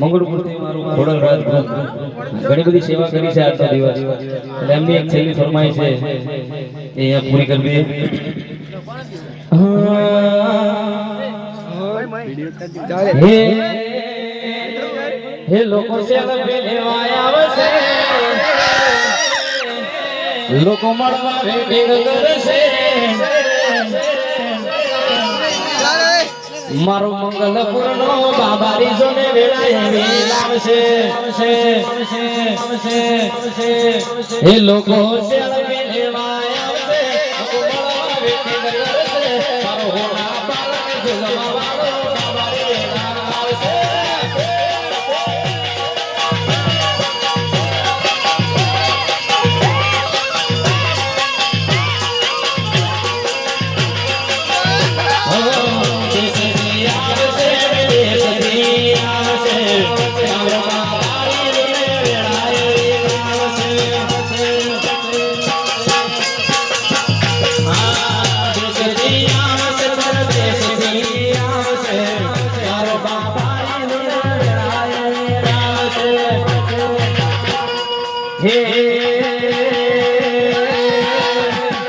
મંગળપુરથી મારું ખોડલ રાજ ઘણી બધી સેવા કરી છે આજના દિવસ. એટલે એમની એક છેલ્લી ફરમાઈ છે એ અહીંયા પૂરી કરવી હે. લોકો મળવા વેટિંગ કરશે. મારો મંગલપુર નો જોને વેળાએ વેલાવશે એ લોકો મારો ઝુલવા વાળો Hey!